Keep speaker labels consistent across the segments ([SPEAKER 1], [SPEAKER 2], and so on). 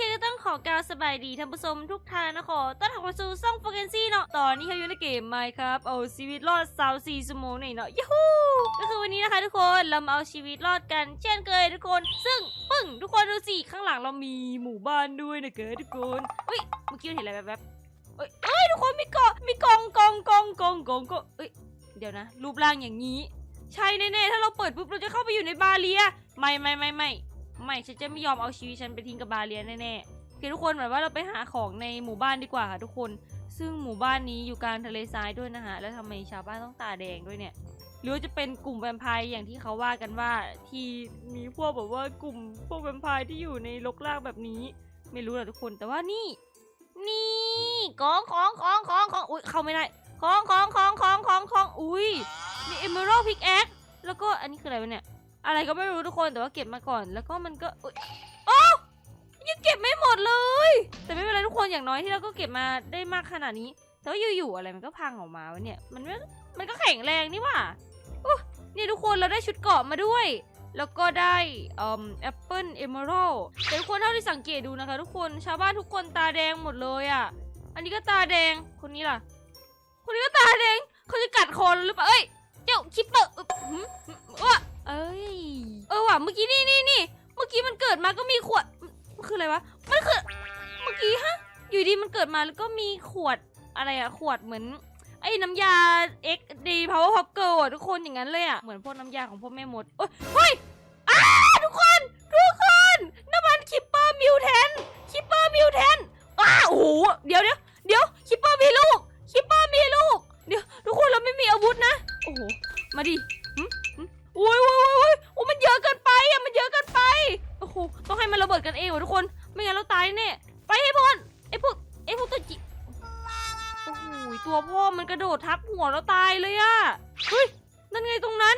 [SPEAKER 1] โอเคก็ต้องขอกล่าวสบายดีท่านผู้ชมทุกท่านนะขอต้อนรับเข้าสู่ซ่องโฟเกนซี่เนาะตอนนี้เขาอยู่ในเกมไมครับเอาชีวิตรอดสาวสี่ชั่วโมงหน่อยเนาะยูฮูก็คือวันนี้นะคะทุกคนเรามาเอาชีวิตรอดกัน เช่นเคยทุกคน ซึ่งปึ้งทุกคนดูสิข้างหลังเรามีหมู่บ้านด้วยนะเก๋ทุกคนเฮ้ยเมื่อกี้เห็นอะไรแบบๆเอ้ยเอ้ยทุกคนมีกาะมีกองกองกองกองกองก็เอ้ยเดี๋ยวนะ รูปร่างอย่างนี้ ใช่แน่ๆถ้าเราเปิดปุ๊บเราจะเข้าไปอยู่ในบาเรียไม่ไม่ไม่ไม่ ไม่ฉันจะไม่ยอมเอาชีวิตฉันไปทิ้งกับบาเรียนแน่ๆโอเคทุกคนแบบว่าเราไปหาของในหมู่บ้านดีกว่าค่ะทุกคน ซึ่งหมู่บ้านนี้อยู่กลางทะเลทรายด้วยนะฮะแล้วทำไมชาวบ้านต้องตาแดงด้วยเนี่ยหรือว่าจะเป็นกลุ่มแวมไพร์อย่างที่เขาว่ากันว่าที่มีพวกแบบว่ากลุ่มพวกแวมไพร์ที่อยู่ในลกลากแบบนี้ ไม่รู้แหละทุกคนแต่ว่านี่ นี่ของของของของของอุ้ยเข้าไม่ได้ของของของของของของอุ้ยมีเอเมอรัลพิกแอคแล้วก็อันนี้คืออะไรวะเนี่ย อะไรก็ไม่รู้ทุกคนแต่ว่าเก็บมาก่อนแล้วก็มันก็อุ๊ยโอ้ยังเก็บไม่หมดเลย แต่ไม่เป็นไรทุกคนอย่างน้อยที่เราก็เก็บมาได้มากขนาดนี้ แต่ว่าอยู่ๆอะไรมันก็พังออกมาวะเนี่ยมันไม่มันก็แข็งแรงนี่หว่าอุ๊ยนี่ทุกคนเราได้ชุดเกราะมาด้วย แล้วก็ได้อ่อแอปเปิลเอเมอรัลแต่ทุกคนเท่าที่สังเกตดูนะคะ ทุกคนชาวบ้านทุกคนตาแดงหมดเลยอะ อันนี้ก็ตาแดงคนนี้ล่ะ คนนี้ก็ตาแดงเขาจะกัดคอเราหรือเปล่าเอ้ยเจ้าคิปเปอร์อ้ว่ะ เอ้ย เออว่ะเมื่อกี้นี่นี่นี่เมื่อกี้มันเกิดมาก็มีขวด มันคืออะไรวะ มันคือ เมื่อกี้ฮะ อยู่ดีมันเกิดมาแล้วก็มีขวดอะไรอะขวดเหมือนไอ้น้ำยา X D Power Pop Girl อะทุกคนอย่างนั้นเลยอะเหมือนพวกน้ำยาของพวกแม่มดเอ้ยเฮ้ยอ้าทุกคน ทุกคน น้ำมันคิปเปอร์มิวแทนคิปเปอร์มิวแทนอ้าโอ้โหเดี๋ยวเดี๋ยวเดี๋ยวคิปเปอร์มีลูกคิปเปอร์มีลูก เดี๋ยวทุกคนเราไม่มีอาวุธนะ โอ้โห มาดิ อ้ยโอ้ยโอ้ยโอ้ยโอ้ยมันเยอะเกินไปอะมันเยอะเกินไปโอ้โหต้องให้มันระเบิดกันเองวะทุกคน ไม่งั้นเราตายแน่ไปให้พ้นไอ้พวกไอ้พวกตัวจิโอ้โหตัวพ่อมันกระโดดทับหัวเราตายเลยอะเฮ้ยนั่นไงตรงนั้น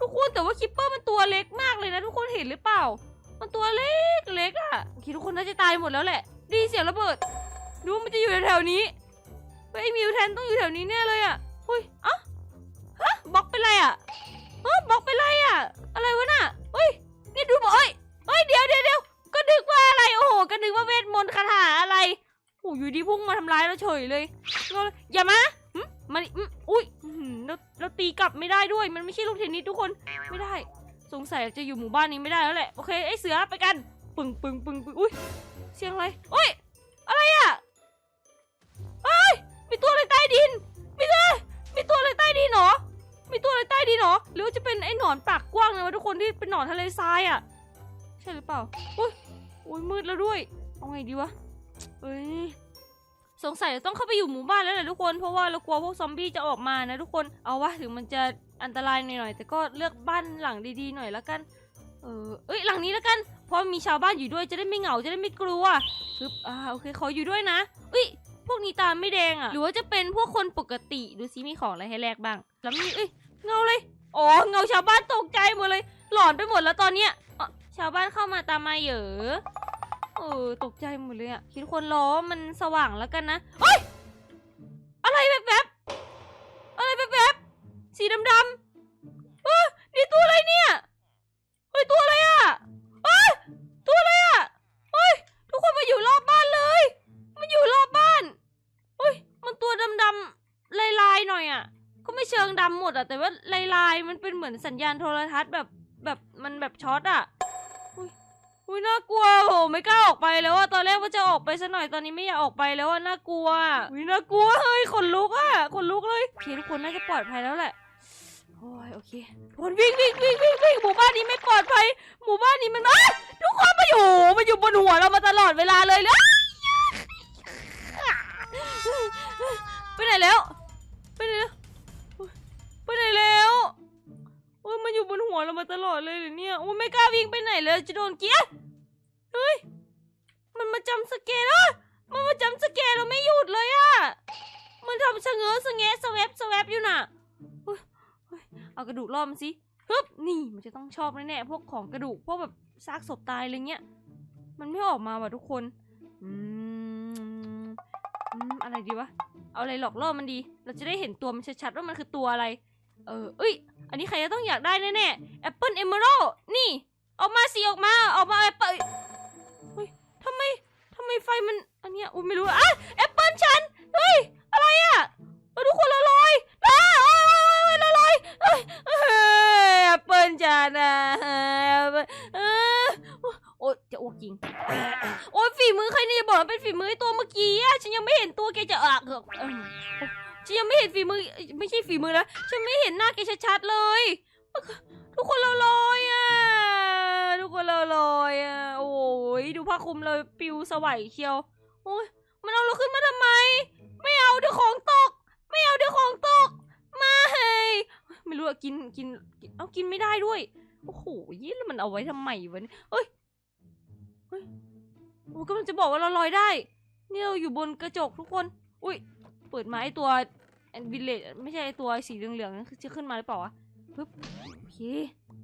[SPEAKER 1] ทุกคนแต่ว่าคิปเปอร์มันตัวเล็กมากเลยนะ ทุกคนเห็นหรือเปล่า มันตัวเล็กเล็กอะโอเคทุกคนน่าจะตายหมดแล้วแหละดยินเสียงระเบิดดูมันจะอยู่แถวนี้ไอ้มิวแทนต้องอยู่แถวนี้แน่เลยอะเฮ้ยอะฮะบล็อกเป็นไรอะ ยเลยก็เลยอย่ามามาดิอืมอุ้ยเราเราตีกลับไม่ได้ด้วย มันไม่ใช่ลูกเทนนิสทุกคนไม่ได้ สงสัยจะอยู่หมู่บ้านนี้ไม่ได้แล้วแหละ โอเคไอ้เสือไปกัน ปึงปึงปึงปึงอุ้ยเสียงอะไรเอ้ยอะไรอะเอ้ยมีตัวอะไรใต้ดินมีตัวมีตัวอะไรใต้ดินเหรอมีตัวอะไรใต้ดินเหรอหรือจะเป็นไอ้หนอนปากกว้างเลยวะทุกคนที่เป็นหนอนทะเลทรายอะใช่หรือเปล่าอุ้ยอุ้ยมืดแล้วด้วยเอาไงดีวะเอ้ย สงสัยจะต้องเข้าไปอยู่หมู่บ้านแล้วแหละทุกคนเพราะว่าเรากลัวพวกซอมบี้จะออกมานะทุกคนเอาวะถึงมันจะอันตรายหน่อยๆแต่ก็เลือกบ้านหลังดีๆหน่อยละกัน เออเอ้ยหลังนี้ละกัน เพราะมีชาวบ้านอยู่ด้วยจะได้ไม่เหงาจะได้ไม่กลัวปึ๊บอ่าโอเคขออยู่ด้วยนะเอ้ยพวกนี้ตาไม่แดงอะ่ะ หรือว่าจะเป็นพวกคนปกติดูซิมีของอะไรให้แลกบ้าง แล้วมีเอ้ยเงาเลยอ๋อเงาชาวบ้านตกใจหมดเลย หลอนไปหมดแล้วตอนเนี้ยชาวบ้านเข้ามาตามมาเหยอเออตกใจหมดเลยอะคิดคนล้อมันสว่างแล้วกันนะเฮ้ยอะไรแบบแบบอะไรแบบแบบสีดำดำเออนี่ตัวอะไรเนี่ยเฮ้ยตัวอะไรอะเอ้ยตัวอะไรอะเฮ้ยทุกคนมาอยู่รอบบ้านเลย มันอยู่รอบบ้านเฮ้ยมันตัวดำๆลายๆหน่อยอะก็ไม่เชิงดำหมดอะแต่ว่าลายๆมันเป็นเหมือนสัญญาณโทรทัศน์แบบแบบมันแบบช็อตอะ อุ้ยน่ากลัวโหไม่กล้าออกไปแล้วอะตอนแรกว่าจะออกไปซะหน่อยตอนนี้ไม่อยากออกไปแล้วอะน่ากลัวอุ้ยน่ากลัวเฮ้ยขนลุกอะขนลุกเลยโอเคทุกคนน่าจะปลอดภัยแล้วแหละโอ้ยโอเคทุกคนวิ่งวิ่งวิ่งวิ่งวิ่งหมู่บ้านนี้ไม่ปลอดภัย หมู่บ้านนี้มันอ้าทุกคนมาอยู่มาอยู่บนหัวเรามาตลอดเวลาเลยเลยไปไหนแล้วไปไหนแล้วไปไหนแล้ว โอ้ยมันอยู่บนหัวเรามาตลอดเลยเหรอเนี่ยโอ้ไม่กล้าวิ่งไปไหนเลยจะโดนเกียร์เฮ้ยมันมาจำสเกลแล้วมันมาจำสเกลเราไม่หยุดเลยอะมันทำชะเง้อสะแงะสแวบสแวบอยู่น่ะเฮ้ยเฮ้ยเอากระดูกล่อมันสิฮึบนี่มันจะต้องชอบแน่ๆพวกของกระดูกพวกแบบซากศพตายอะไรเงี้ย มันไม่ออกมาว่ะทุกคนอืมอืมอะไรดีวะ เอาอะไรหลอกล่อมันดี เราจะได้เห็นตัวมันชัดๆว่ามันคือตัวอะไร เออเอ้ย อันนี้ใครจะต้องอยากได้แน่ๆ Apple Emerald นี่ ออกมาสิออกมาออกมา Apple เฮ้ยทำไมทำไมไฟมัน อันเนี้ยอุ้ยไม่รู้อะอะ Apple ฉัน เฮ้ย อะไรอะเออทุกคนละลอยอ้าโอ้ยโอ้ยโอ้ยละลอยเอ้ยเอ้ย Apple ฉันอะเออโอ้ยจะอ้วกจริง โอ้ยฝีมือใครเนี่ยจะบอกว่าเป็นฝีมือไอ้ตัวเมื่อกี้อะฉันยังไม่เห็นตัวแกจะออกเหอะเออ ฉันยังไม่เห็นฝีมือไม่ใช่ฝีมือนะฉันไม่เห็นหน้าแกชัดๆเลย ทุกคนเราลอยอะทุกคนเราลอยอะโอ้ยดูผ้าคลุมเลยปิวสวัยเชียวโอ้ยมันเอาเราขึ้นมาทำไม ไม่เอาเดี๋ยวของตก ไม่เอาเดี๋ยวของตกไม่ไม่รู้อะกินกินเอากินไม่ได้ด้วยโอ้โหยี่แล้วมันเอาไว้ทำไมวะเนี่ยเอ้ยโอ้กำลังจะบอกว่าเราลอยได้เนี่ยเราอยู่บนกระจกทุกคน อุ้ย เปิดมาไอตัววิลเลจไม่ใช่ไอตัวสีเหลืองๆนั่นคือจะขึ้นมาหรือเปล่าวะปึ๊บโอเค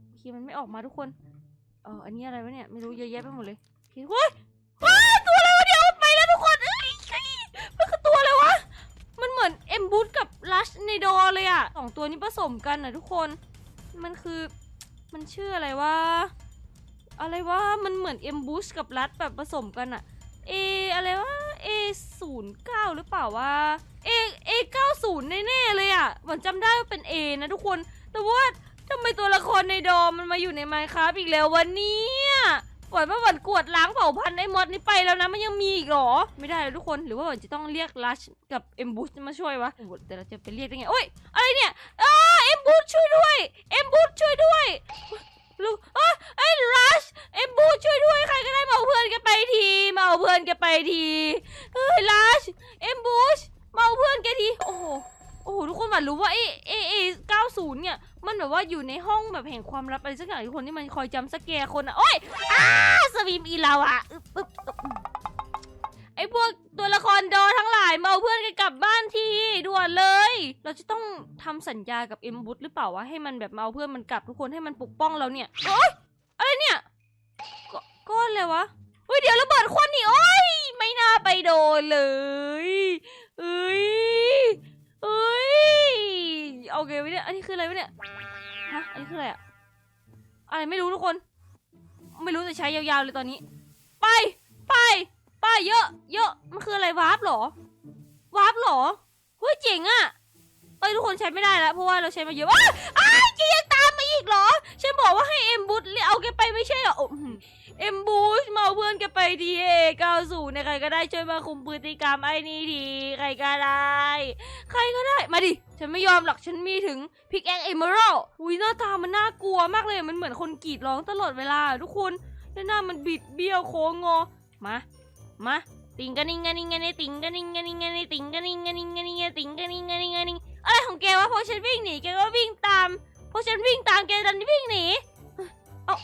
[SPEAKER 1] โอเคมันไม่ออกมาทุกคนเอออันนี้อะไรวะเนี่ยไม่รู้เยอะแยะไปหมดเลยโอเคเฮ้ยว้าตัวอะไรวะเดี๋ยวไปแล้วทุกคนเอ้ยมันคือตัวอะไรวะมันเหมือนเอ็มบูทกับลัชในดอเลยอะสองตัวนี้ผสมกันนะทุกคนมันคือมันชื่ออะไรวะอะไรวะมันเหมือนเอ็มบูชกับรัดแบบผสมกันอะเออะไรวะ เอศูนย์เก้าหรือเปล่าวะเอเอเก้าศูนย์แน่ๆเลยอะหวันจำได้ว่าเป็นเอนะทุกคน แต่ว่าทำไมตัวละครในดอมมันมาอยู่ในไมค์ครับอีกแล้ววันนี้ปล่อยว่าหวันกวดล้างเผ่าพันธุ์ไอ้มอดนี้ไปแล้วนะมันยังมีอีกหรอ ไม่ได้เลยทุกคนหรือว่าหวันจะต้องเรียกลัชกับเอ็มบูชมาช่วยวะแต่เราจะไปเรียกได้ไงโอ้ยอะไรเนี่ยอ้าเอ็มบูชช่วยด้วยเอ็มบูชช่วยด้วย ลูกเอ้ยไอ้ลัชเอ็มบูช่วยด้วยใครก็ได้มาเอาเพื่อนแกไปทีมาเอาเพื่อนแกไปทีเฮ้ยลัชเอ็มบูชมาเอาเพื่อนแกทีโอ้โหโอ้โหทุกคนหวานรู้ว่าไอเอเอเก้าศูนย์เนี่ยมันแบบว่าอยู่ในห้องแบบแห่งความลับอะไรสักอย่างทุกคนที่มันคอยจำสแกร์คนอะโอ้ยอ้าสวีมอีลาวอะอึ๊บอึ๊บอึ๊บ ไอพวกตัวละครดอทั้งหลายมาเอาเพื่อนกันกลับบ้านทีด่วนเลย เราจะต้องทำสัญญากับเอ็มบูหรือเปล่าวะให้มันแบบมาเอาเพื่อนมันกลับทุกคนให้มันปกป้องเราเนี่ยโอ๊ยอะไรเนี่ยกก้อนเลยวะเฮ้ยเดี๋ยวระเบิดควันนี่โอ้ยไม่น่าไปโดนเลยเอ้ยเอ้ยเอาไงวะเนี่ยอันนี้คืออะไรวะเนี่ยฮะอันนี้คืออะไรอะอะไรไม่รู้ทุกคน ไม่รู้จะใช้ยาวๆเลยตอนนี้ ไป ปไปเยอะ เยอะ มันคืออะไรวาร์ปหรอ วาร์ปหรอ เฮ้ยเจ๋งอะเอ้ยทุกคนใช้ไม่ได้แล้วเพราะว่าเราใช้มาเยอะว้าอ้ายแกยังตามมาอีกเหรอ ฉันบอกว่าให้เอ็มบูทเอาแกไปไม่ใช่เหรอเอ็มบูชมาเพื่อนแกไปดีเอเก้าศูนย์เนี่ใครก็ได้ช่วยมาคุมพฤติกรรมไอ้นี่ทีใครก็ได้ ใครก็ได้มาดิ ฉันไม่ยอมหรอกฉันมีถึงพิกแองเอเมอรัลอุ้ยหน้าตามันน่ากลัวมากเลยมันเหมือนคนกรีดร้องตลอดเวลา ทุกคนหน้ามันบิดเบี้ยวโค้งงอมา มาติงกันนิงกันนิงกันนิติงกันิงกันนิงกันนิติงกันนิงกันนิงกันนิงติงกันนิงกันนิงกันนิงอะไรของแกวะพอฉันวิ่งหนีแกก็วิ่งตามพอฉันวิ่งตามแกดันวิ่งหนีเอ้า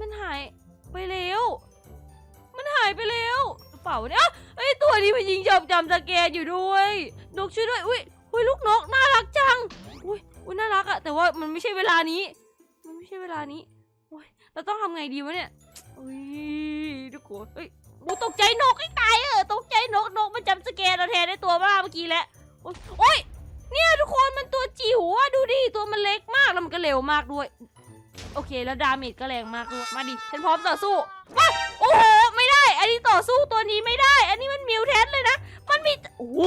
[SPEAKER 1] มันหายไปแล้วมันหายไปแล้วเป๋าเนี่ยเอ้ยตัวนี้มันยิงจำจำสแกนอยู่ด้วย นกช่วยด้วยอุ้ยอุ้ยลูกนกน่ารักจังอุ้ยอุ้ยน่ารักอะแต่ว่ามันไม่ใช่เวลานี้ มันไม่ใช่เวลานี้โอ้ยเราต้องทำไงดีวะเนี่ยอุ้ยทุกคนเอ้ย โอ้ตกใจนกให้ตายเออตกใจนกนกมันจำสแกนเราแทนได้ตัวบ้าเมื่อกี้แหละโอ้ยโอ้ยเนี่ยทุกคนมันตัวจิ๋วอะดูดิตัวมันเล็กมากแล้วมันก็เร็วมากด้วย โอเคแล้วดาเมจก็แรงมากด้วยมาดิฉันพร้อมต่อสู้ว้าโอ้โหไม่ได้ อันนี้ต่อสู้ตัวนี้ไม่ได้ อันนี้มันมิวแทสเลยนะมันมีโอ้โห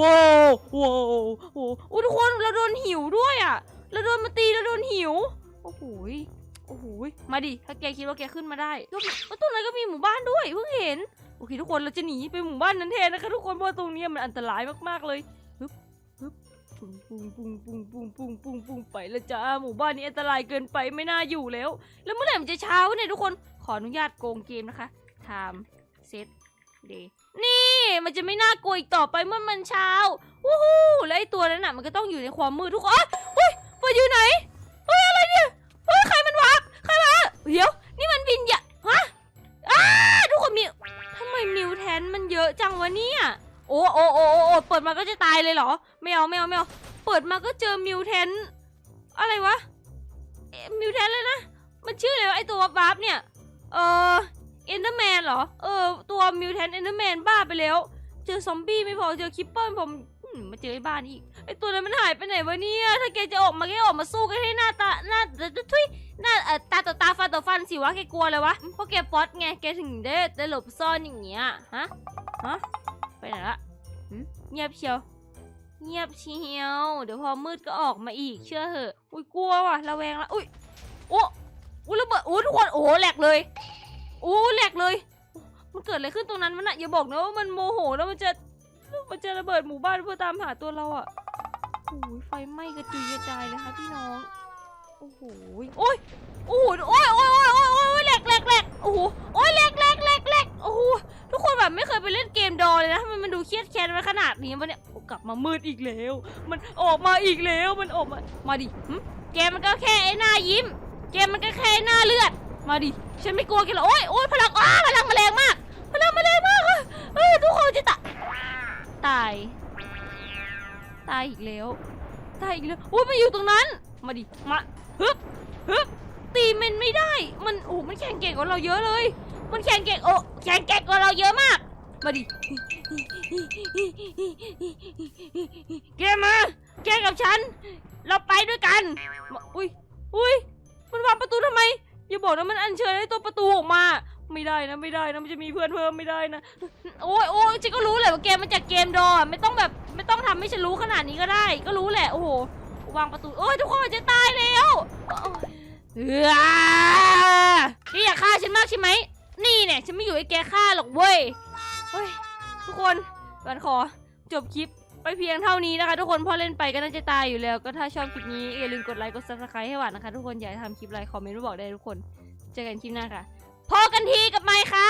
[SPEAKER 1] ว้าวว้าวโอ้โหทุกคนเราโดนหิวด้วยอะเราโดนมาตีเราโดนหิวโอ้โหย โอ้โหมาดิถ้าแกคิดว่าแกขึ้นมาได้ก็มีว่าตรงนั้นก็มีหมู่บ้านด้วยเพิ่งเห็นโอเคทุกคนเราจะหนีไปหมู่บ้านนั้นแทนนะคะทุกคนเพราะตรงนี้มันอันตรายมากๆเลยฮึบฮึบปุ้งปุ้งปุ้งปุ้งปุ้งปุ้งปุ้งปุ้งไปล้วจ้าหมู่บ้านนี้อันตรายเกินไปไม่น่าอยู่แล้ว แล้วเมื่อไหร่มันจะเช้าเนี่ยทุกคนขออนุญาตโกงเกมนะคะ time set day นี่มันจะไม่น่ากลัวอีกต่อไปเมื่อมันเช้าวู้ฮู้แล้วไอตัวนั้นน่ะมันก็ต้องอยู่ในความมืดทุกคนอ๋อเฮ้ยมันอยู่ไหน เดี๋ยว นี่มันวินญาฮะอ้ทุกคนมิวทำไมมิวแทนมันเยอะจังวะเนี่ย โอ้โอ้โอ้โอ้เปิดมาก็จะตายเลยเหรอ ไม่เอาไม่เอาไม่เอา เปิดมาก็เจอมิวแทนอะไรวะมิวแทนเลยนะ มันชื่ออะไรไอตัววับวัเนี่ย เออเอนเดอร์แมนเหรอ เออ ตัวมิวแทนเอนเดอร์แมนบ้าไปแล้ว เจอซอมบี้ไม่พอ เจอคิปเปอร์ผมมาเจอไอ้บ้านอีก ไอตัวนั้นมันหายไปไหนวะเนี่ย ถ้าแกจะออกมาแกออกมาสู้กันให้หน้าตาหน้าทุยหน้าเอ่อตาต่อตาฟันต่อฟันสิวะแกกลัวเลยวะ เพราะแกป๊อตไงแกถึงได้ได้หลบซ่อนอย่างเงี้ย ฮะ ฮะ ไปไหนละเงียบเชียว เงียบเชียว เดี๋ยวพอมืดก็ออกมาอีกเชื่อเหอะ อุ้ยกลัวว่ะระแวงละ อุ้ย โอ้อุ้ยระเบิดโอ้ทุกคนโอ้แหลกเลยโอ้แหลกเลย มันเกิดอะไรขึ้นตรงนั้นมันอะอย่าบอกนะว่ามันโมโหแล้วมันจะมันจะระเบิดหมู่บ้านเพื่อตามหาตัวเราอะ โอ้ยไฟไหม้กระจุยกระจายเลยค่ะพี่น้อง โอ้โหโอ้ยโอ้โหโอ้ยโอ้ยโอ้ยโอ้ยโอ้ยแหลกแหลกแหลกโอ้โหโอ้ยแหลกแหลกแหลกแหลกโอ้โหทุกคนแบบไม่เคยไปเล่นเกมดอเลยนะทำไมมันดูเครียดแค้นมาขนาดนี้วะเนี่ยกลับมามืดอีกแล้ว มันออกมาอีกแล้วมันออกมา มาดิหึแกมมันก็แค่ไอ้หน้ายิ้มแกมมันก็แค่หน้าเลือด มาดิฉันไม่กลัวแกหรอกโอ้ยโอ้ยพลังอ้าพลังมาแมลงมาก พลังมาแมลงมากอะเอ้ยทุกคนจะตะตาย ตายอีกแล้ว ตายอีกแล้วโอ้ยมันอยู่ตรงนั้น มาดิ มาฮึบฮึบตีมันไม่ได้ มันโอ้มันแข่งเก่งกว่าเราเยอะเลย มันแข่งเก่งโอ้แข่งเก่งกว่าเราเยอะมาก มาดิ แกมาแกกับฉัน เราไปด้วยกัน อุ้ยอุ้ยมันวางประตูทำไม อย่าบอกนะมันอัญเชิญให้ตัวประตูออกมา ไม่ได้นะไม่ได้นะมันจะมีเพื่อนเพิ่มไม่ได้นะ โอ้ยโอ้ยฉันก็รู้แหละว่าเกมมันจากเกมดอร์ไม่ต้องแบบ ทำให้ฉันรู้ขนาดนี้ก็ได้ ก็รู้แหละ โอ้โห วางประตู โอ้ยทุกคนจะตายแล้วเออนี่อยากฆ่าฉันมากใช่ไหม นี่เนี่ยฉันไม่อยู่ให้แกฆ่าหรอกเว้ย เฮ้ย ทุกคนบันขอจบคลิปไปเพียงเท่านี้นะคะ ทุกคนพอเล่นไปก็น่าจะตายอยู่แล้ว ก็ถ้าชอบคลิปนี้อย่าลืมกดไลค์กด subscribe ให้หวานนะคะ ทุกคนอยากทำคลิปอะไรคอมเมนต์มาบอกได้ทุกคน เจอกันคลิปหน้าค่ะพอกันทีกับไมค์ครับ